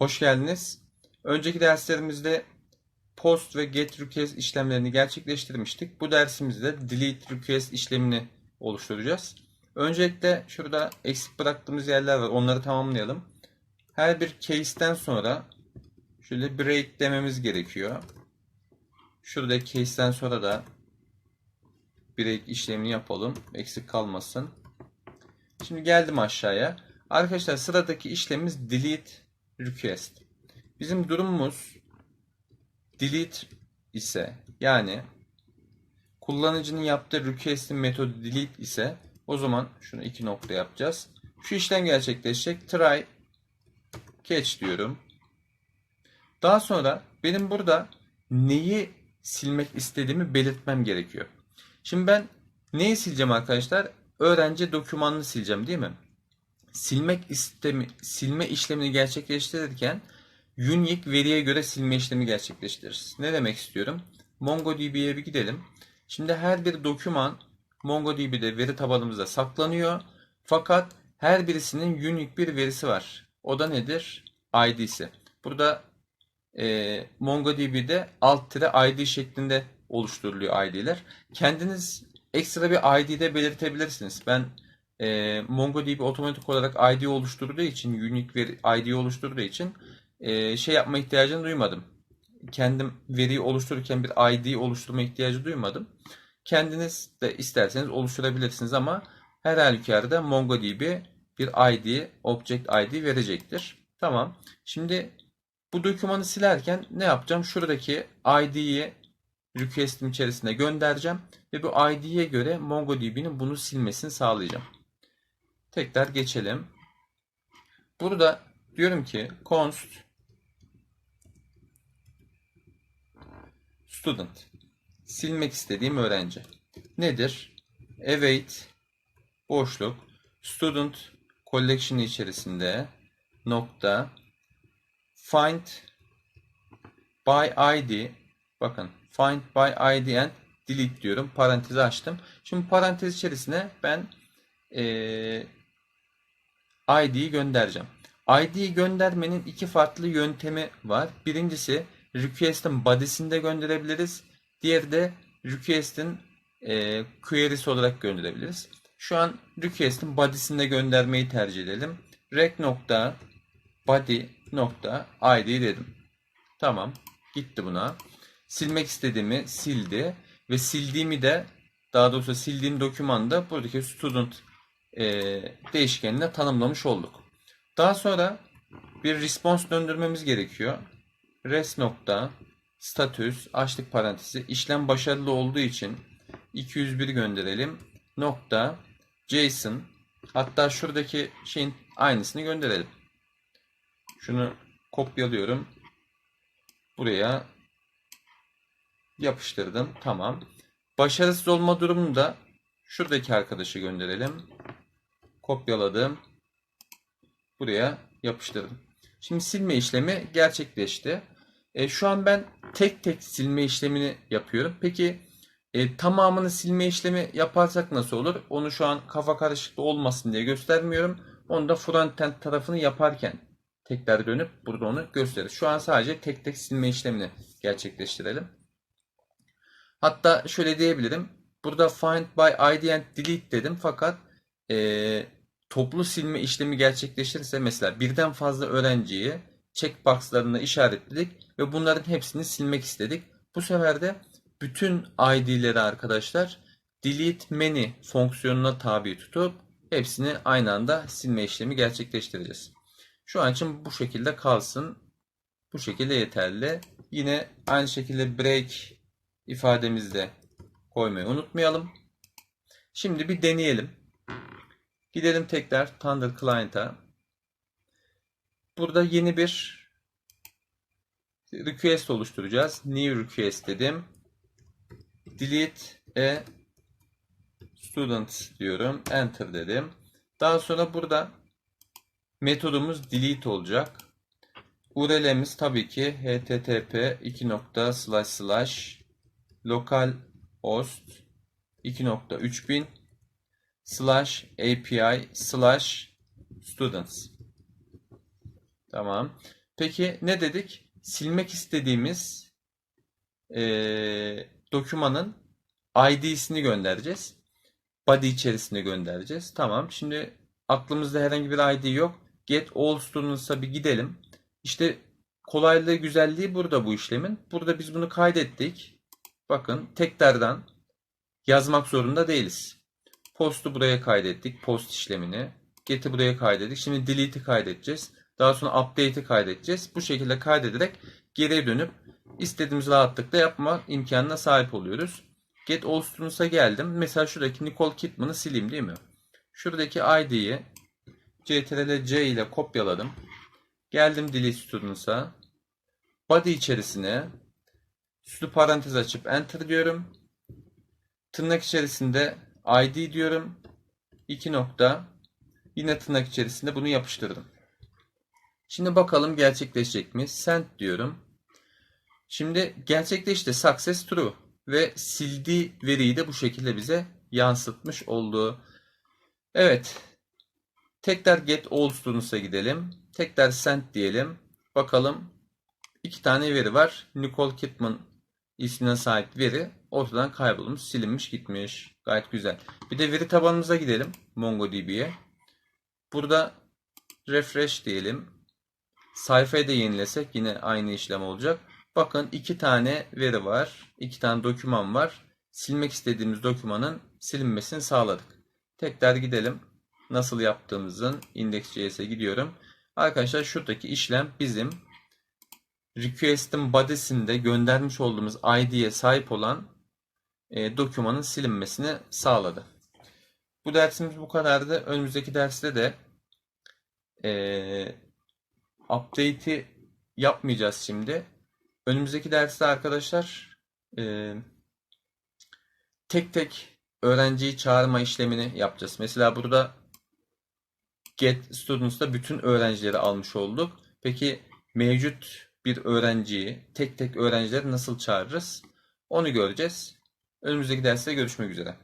Hoş geldiniz. Önceki derslerimizde post ve get request işlemlerini gerçekleştirmiştik. Bu dersimizde delete request işlemini oluşturacağız. Öncelikle şurada eksik bıraktığımız yerler var. Onları tamamlayalım. Her bir case'ten sonra şöyle break dememiz gerekiyor. Şurada case'ten sonra da break işlemini yapalım. Eksik kalmasın. Şimdi geldim aşağıya. Arkadaşlar sıradaki işlemimiz delete request. Bizim durumumuz delete ise yani kullanıcının yaptığı request'in metodu delete ise o zaman şunu iki nokta yapacağız. Şu işlem gerçekleşecek. Try catch diyorum. Daha sonra benim burada neyi silmek istediğimi belirtmem gerekiyor. Şimdi ben neyi sileceğim arkadaşlar? Öğrenci dokümanını sileceğim değil mi? Silmek istemi, silme işlemini gerçekleştirirken unique veriye göre silme işlemi gerçekleştiririz. Ne demek istiyorum? MongoDB'ye bir gidelim. Şimdi her bir doküman MongoDB'de veri tabanımızda saklanıyor. Fakat her birisinin unique bir verisi var. O da nedir? ID'si. Burada e, MongoDB'de alt tire ID şeklinde oluşturuluyor ID'ler. Kendiniz ekstra bir ID'de belirtebilirsiniz. Ben e, MongoDB otomatik olarak ID oluşturduğu için, unique veri, ID oluşturduğu için e, şey yapma ihtiyacını duymadım. Kendim veriyi oluştururken bir ID oluşturma ihtiyacı duymadım. Kendiniz de isterseniz oluşturabilirsiniz ama her halükarda MongoDB bir ID, Object ID verecektir. Tamam. Şimdi bu dokümanı silerken ne yapacağım? Şuradaki ID'yi request'im içerisine göndereceğim ve bu ID'ye göre MongoDB'nin bunu silmesini sağlayacağım. Tekrar geçelim. Burada diyorum ki const student silmek istediğim öğrenci. Nedir? Await boşluk student collection içerisinde nokta find by id bakın find by id and delete diyorum. Parantezi açtım. Şimdi parantez içerisine ben eee ID'yi göndereceğim. ID'yi göndermenin iki farklı yöntemi var. Birincisi request'in body'sinde gönderebiliriz. Diğeri de request'in e, query'si olarak gönderebiliriz. Şu an request'in body'sinde göndermeyi tercih edelim. rec body nokta dedim. Tamam. Gitti buna. Silmek istediğimi sildi ve sildiğimi de daha doğrusu sildiğim dokümanda buradaki student e, değişkenine tanımlamış olduk. Daha sonra bir response döndürmemiz gerekiyor. res nokta status açtık parantezi işlem başarılı olduğu için 201 gönderelim. Nokta JSON hatta şuradaki şeyin aynısını gönderelim. Şunu kopyalıyorum. Buraya yapıştırdım. Tamam. Başarısız olma durumunda şuradaki arkadaşı gönderelim kopyaladım. Buraya yapıştırdım. Şimdi silme işlemi gerçekleşti. E, şu an ben tek tek silme işlemini yapıyorum. Peki e, tamamını silme işlemi yaparsak nasıl olur? Onu şu an kafa karışıklığı olmasın diye göstermiyorum. Onu da frontend tarafını yaparken tekrar dönüp burada onu gösterir. Şu an sadece tek tek silme işlemini gerçekleştirelim. Hatta şöyle diyebilirim. Burada find by id and delete dedim fakat e, toplu silme işlemi gerçekleşirse mesela birden fazla öğrenciyi checkboxlarını işaretledik ve bunların hepsini silmek istedik. Bu sefer de bütün ID'leri arkadaşlar delete many fonksiyonuna tabi tutup hepsini aynı anda silme işlemi gerçekleştireceğiz. Şu an için bu şekilde kalsın. Bu şekilde yeterli. Yine aynı şekilde break ifademizde koymayı unutmayalım. Şimdi bir deneyelim. Gidelim tekrar Thunder Client'a. Burada yeni bir request oluşturacağız. New request dedim. Delete a student diyorum. Enter dedim. Daha sonra burada metodumuz delete olacak. URL'imiz tabii ki http 2 slash slash localhost 2.3000 slash API slash students. Tamam. Peki ne dedik? Silmek istediğimiz eee dokümanın ID'sini göndereceğiz. Body içerisine göndereceğiz. Tamam. Şimdi aklımızda herhangi bir ID yok. Get all students'a bir gidelim. İşte kolaylığı, güzelliği burada bu işlemin. Burada biz bunu kaydettik. Bakın tekrardan yazmak zorunda değiliz. Post'u buraya kaydettik. Post işlemini. Get'i buraya kaydettik. Şimdi delete'i kaydedeceğiz. Daha sonra update'i kaydedeceğiz. Bu şekilde kaydederek geriye dönüp istediğimiz rahatlıkla yapma imkanına sahip oluyoruz. Get all geldim. Mesela şuradaki Nicole Kidman'ı sileyim değil mi? Şuradaki ID'yi CTRL C ile kopyaladım. Geldim delete students'a. Body içerisine süslü parantez açıp enter diyorum. Tırnak içerisinde ID diyorum. 2 nokta. Yine tırnak içerisinde bunu yapıştırdım. Şimdi bakalım gerçekleşecek mi? Send diyorum. Şimdi gerçekleşti. Success true. Ve sildiği veriyi de bu şekilde bize yansıtmış oldu. Evet. Tekrar get all students'a gidelim. Tekrar send diyelim. Bakalım. iki tane veri var. Nicole Kidman ismine sahip veri ortadan kaybolmuş, silinmiş, gitmiş. Gayet güzel. Bir de veri tabanımıza gidelim. MongoDB'ye. Burada refresh diyelim. Sayfayı da yenilesek yine aynı işlem olacak. Bakın iki tane veri var. iki tane doküman var. Silmek istediğimiz dokümanın silinmesini sağladık. Tekrar gidelim. Nasıl yaptığımızın index.js'e gidiyorum. Arkadaşlar şuradaki işlem bizim request'in body'sinde göndermiş olduğumuz ID'ye sahip olan e, dokümanın silinmesini sağladı. Bu dersimiz bu kadardı. Önümüzdeki derste de e, update'i yapmayacağız şimdi. Önümüzdeki derste arkadaşlar e, tek tek öğrenciyi çağırma işlemini yapacağız. Mesela burada get students'ta bütün öğrencileri almış olduk. Peki mevcut bir öğrenciyi tek tek öğrencileri nasıl çağırırız? Onu göreceğiz. Önümüzdeki derste görüşmek üzere.